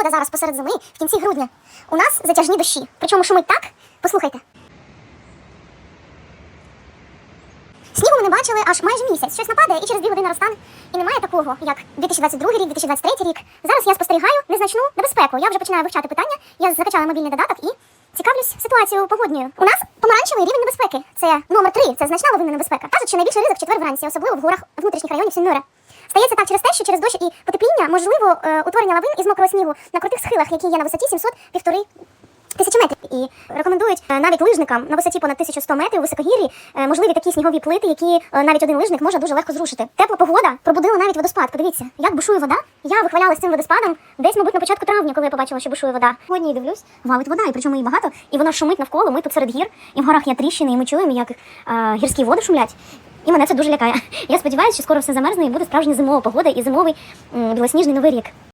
погода зараз посеред зими, в кінці грудня. У нас затяжні дощі. Причому шумить так. Послухайте. Снігу ми не бачили аж майже місяць. Щось нападає і через дві години розтане. І немає такого, як 2022 рік, 2023 рік. Зараз я спостерігаю незначну небезпеку. Я вже починаю вивчати питання. Я закачала мобільний додаток і цікавлюсь ситуацією погодньою. У нас помаранчевий рівень небезпеки. Це номер 3, це значна лавинна небезпека. Кажуть, що найбільший ризик четвер вранці, особливо в горах внутрішніх районів Сінмюра. Стається так через те, що через дощ і потепління можливо е, утворення лавин із мокрого снігу на крутих схилах, які є на висоті 700 півтори тисячі метрів. І рекомендують е, навіть лижникам на висоті понад 1100 метрів у високогір'ї е, можливі такі снігові плити, які навіть один лижник може дуже легко зрушити. Тепла погода пробудила навіть водоспад. Подивіться, як бушує вода. Я вихвалялась цим водоспадом десь, мабуть, на початку травня, коли я побачила, що бушує вода. Сьогодні дивлюсь, валить вода, і причому її багато, і вона шумить навколо. Ми тут серед гір, і в горах є тріщини, і ми чуємо, як е, гірські води шумлять. І мене це дуже лякає. Я сподіваюся, що скоро все замерзне і буде справжня зимова погода і зимовий білосніжний новий рік.